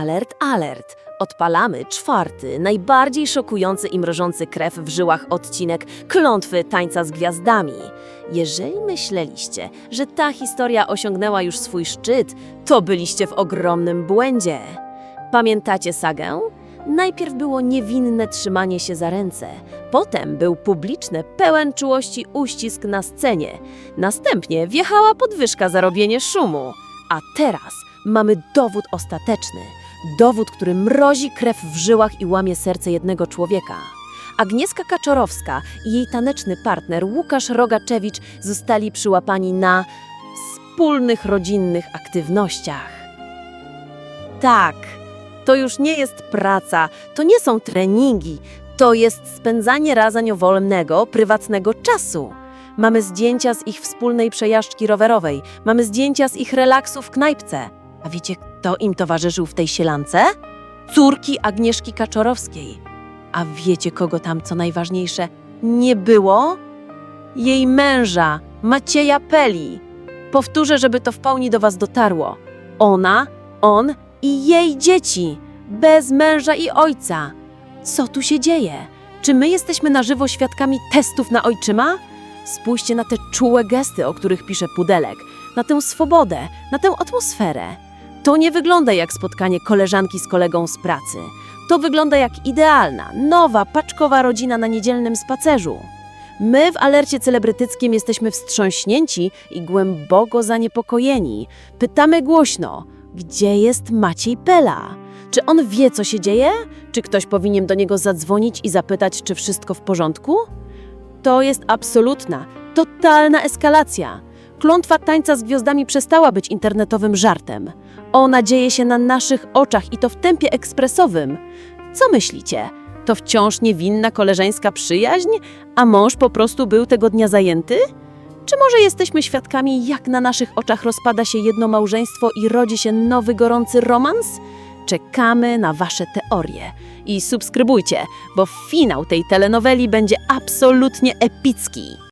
Alert, alert! Odpalamy czwarty, najbardziej szokujący i mrożący krew w żyłach odcinek Klątwy Tańca z Gwiazdami. Jeżeli myśleliście, że ta historia osiągnęła już swój szczyt, to byliście w ogromnym błędzie. Pamiętacie sagę? Najpierw było niewinne trzymanie się za ręce, potem był publiczny, pełen czułości uścisk na scenie, następnie wjechała podwyżka za robienie szumu, a teraz mamy dowód ostateczny. Dowód, który mrozi krew w żyłach i łamie serce jednego człowieka. Agnieszka Kaczorowska i jej taneczny partner Łukasz Rogaczewicz zostali przyłapani na wspólnych rodzinnych aktywnościach. Tak, to już nie jest praca, to nie są treningi, to jest spędzanie razem wolnego, prywatnego czasu. Mamy zdjęcia z ich wspólnej przejażdżki rowerowej, mamy zdjęcia z ich relaksu w knajpce. A wiecie, kto im towarzyszył w tej sielance? Córki Agnieszki Kaczorowskiej. A wiecie, kogo tam, co najważniejsze, nie było? Jej męża, Macieja Peli. Powtórzę, żeby to w pełni do was dotarło. Ona, on i jej dzieci, bez męża i ojca. Co tu się dzieje? Czy my jesteśmy na żywo świadkami testów na ojczyma? Spójrzcie na te czułe gesty, o których pisze Pudelek, na tę swobodę, na tę atmosferę. To nie wygląda jak spotkanie koleżanki z kolegą z pracy. To wygląda jak idealna, nowa, paczkowa rodzina na niedzielnym spacerzu. My w alercie celebrytyckim jesteśmy wstrząśnięci i głęboko zaniepokojeni. Pytamy głośno, gdzie jest Maciej Pela? Czy on wie, co się dzieje? Czy ktoś powinien do niego zadzwonić i zapytać, czy wszystko w porządku? To jest absolutna, totalna eskalacja. Klątwa tańca z gwiazdami przestała być internetowym żartem. Ona dzieje się na naszych oczach i to w tempie ekspresowym. Co myślicie? To wciąż niewinna koleżeńska przyjaźń, a mąż po prostu był tego dnia zajęty? Czy może jesteśmy świadkami, jak na naszych oczach rozpada się jedno małżeństwo i rodzi się nowy gorący romans? Czekamy na Wasze teorie. I subskrybujcie, bo finał tej telenoweli będzie absolutnie epicki.